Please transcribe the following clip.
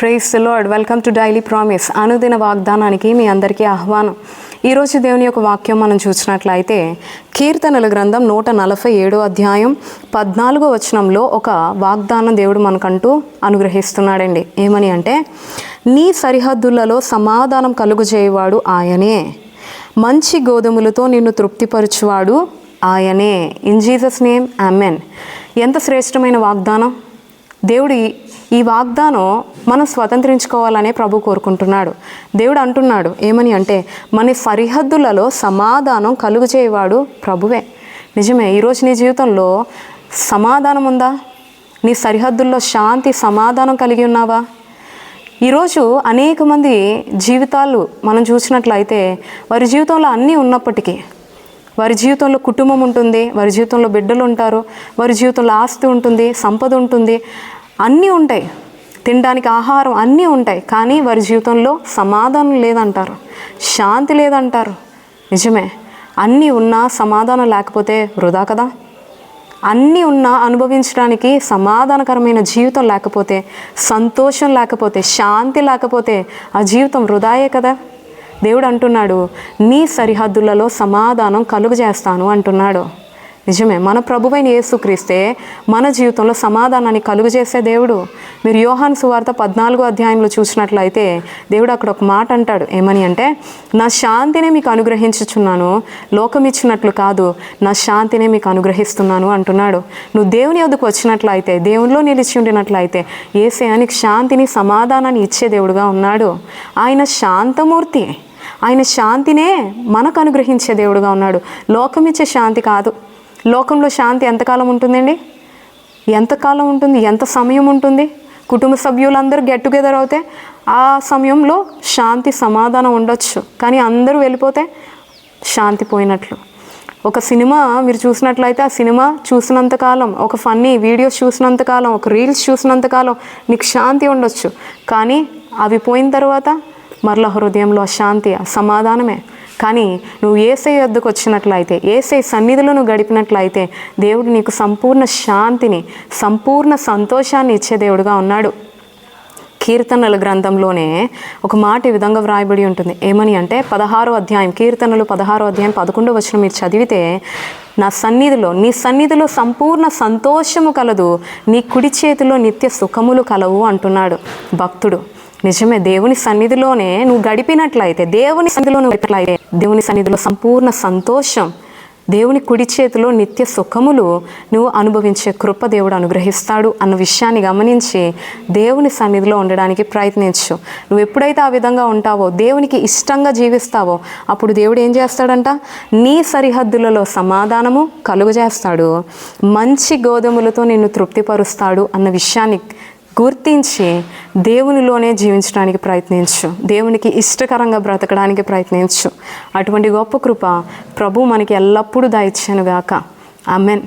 Praise lord welcome to daily promise అనుదిన వాగ్దానానికి మీ అందరికీ ఆహ్వానం. ఈరోజు దేవుని యొక్క వాక్యం మనం చూసినట్లయితే కీర్తనల గ్రంథం నూట నలభై ఏడో అధ్యాయం పద్నాలుగో వచనంలో ఒక వాగ్దానం దేవుడు మనకంటూ అనుగ్రహిస్తున్నాడండి. ఏమని అంటే నీ సరిహద్దులలో సమాధానం కలుగు చేయవాడు ఆయనే. మంచి గోధుమలతో నిన్ను తృప్తిపరచువాడు ఆయనే. ఇన్ జీసస్ నేమ్ అమెన్ ఎంత శ్రేష్టమైన వాగ్దానం. దేవుడి ఈ వాగ్దానం మనం స్వతంత్రించుకోవాలనే ప్రభు కోరుకుంటున్నాడు. దేవుడు అంటున్నాడు ఏమని అంటే మన సరిహద్దులలో సమాధానం కలుగు చేయవాడు ప్రభువే. నిజమే ఈరోజు నీ జీవితంలో సమాధానం ఉందా? నీ సరిహద్దుల్లో శాంతి సమాధానం కలిగి ఉన్నావా? ఈరోజు అనేక మంది జీవితాలు మనం చూసినట్లయితే వారి జీవితంలో అన్నీ ఉన్నప్పటికీ వారి జీవితంలో కుటుంబం ఉంటుంది వారి జీవితంలో బిడ్డలు ఉంటారు వారి జీవితంలో ఆస్తి ఉంటుంది సంపద ఉంటుంది అన్నీ ఉంటాయి. తినడానికి ఆహారం అన్నీ ఉంటాయి. కానీ వారి జీవితంలో సమాధానం లేదంటారు. శాంతి లేదంటారు. నిజమే. అన్నీ ఉన్నా సమాధానం లేకపోతే వృధా కదా? అన్నీ ఉన్నా అనుభవించడానికి సమాధానకరమైన జీవితం లేకపోతే సంతోషం లేకపోతే శాంతి లేకపోతే ఆ జీవితం వృధాయే కదా? దేవుడు అంటున్నాడు నీ సరిహద్దులలో సమాధానం కలుగజేస్తాను అంటున్నాడు. నిజమే. మన ప్రభువైన యేసుక్రీస్తే మన జీవితంలో సమాధానాన్ని కలుగు చేసే దేవుడు. మీరు యోహాన్ సువార్త పద్నాలుగో అధ్యాయంలో చూసినట్లయితే దేవుడు అక్కడ ఒక మాట అంటాడు. ఏమని అంటే నా శాంతినే మీకు అనుగ్రహించుచున్నాను. లోకం ఇచ్చినట్లు కాదు నా శాంతినే మీకు అనుగ్రహిస్తున్నాను అంటున్నాడు. నువ్వు దేవుని వద్దకు వచ్చినట్లయితే దేవునిలో నిలిచి ఉండినట్లయితే ఏసేయానికి శాంతిని సమాధానాన్ని ఇచ్చే దేవుడుగా ఉన్నాడు. ఆయన శాంతమూర్తి. ఆయన శాంతినే మనకు అనుగ్రహించే దేవుడుగా ఉన్నాడు. లోకమిచ్చే శాంతి కాదు. లోకంలో శాంతి ఎంతకాలం ఉంటుందండి? ఎంతకాలం ఉంటుంది? ఎంత సమయం ఉంటుంది? కుటుంబ సభ్యులందరూ గెట్ టుగెదర్ అవుతే ఆ సమయంలో శాంతి సమాధానం ఉండొచ్చు. కానీ అందరూ వెళ్ళిపోతే శాంతి పోయినట్లు. ఒక సినిమా మీరు చూసినట్లయితే ఆ సినిమా చూసినంతకాలం ఒక ఫన్నీ వీడియోస్ చూసినంతకాలం ఒక రీల్స్ చూసినంతకాలం నీకు శాంతి ఉండొచ్చు. కానీ అవి పోయిన తర్వాత మరల హృదయంలో ఆ శాంతి ఆ సమాధానమే కానీ నువ్వు ఏసై వద్దకు వచ్చినట్లయితే ఏసై సన్నిధిలో నువ్వు గడిపినట్లయితే దేవుడు నీకు సంపూర్ణ శాంతిని సంపూర్ణ సంతోషాన్ని ఇచ్చే దేవుడుగా ఉన్నాడు. కీర్తనల గ్రంథంలోనే ఒక మాట ఈ విధంగా వ్రాయబడి ఉంటుంది. ఏమని అంటే పదహారో అధ్యాయం కీర్తనలు పదహారో అధ్యాయం పదకొండో వచ్చిన మీరు చదివితే నా సన్నిధిలో నీ సన్నిధిలో సంపూర్ణ సంతోషము కలదు నీ కుడి చేతిలో నిత్య సుఖములు కలవు అంటున్నాడు భక్తుడు. నిజమే దేవుని సన్నిధిలోనే నువ్వు గడిపినట్లయితే దేవుని సన్నిధిలో నువ్వు గడిపినట్లయితే దేవుని సన్నిధిలో సంపూర్ణ సంతోషం దేవుని కుడి చేతిలో నిత్య సుఖములు నువ్వు అనుభవించే కృప దేవుడు అనుగ్రహిస్తాడు అన్న విషయాన్ని గమనించి దేవుని సన్నిధిలో ఉండడానికి ప్రయత్నించు. నువ్వు ఎప్పుడైతే ఆ విధంగా ఉంటావో దేవునికి ఇష్టంగా జీవిస్తావో అప్పుడు దేవుడు ఏం చేస్తాడంట? నీ సరిహద్దులలో సమాధానము కలుగజేస్తాడు. మంచి గోధుమలతో నిన్ను తృప్తిపరుస్తాడు అన్న విషయాన్ని గుర్తించి దేవునిలోనే జీవించడానికి ప్రయత్నించు. దేవునికి ఇష్టకరంగా బ్రతకడానికి ప్రయత్నించు. అటువంటి గొప్ప కృప ప్రభు మనకి ఎల్లప్పుడూ దయచేనుగాక ఆమెన్.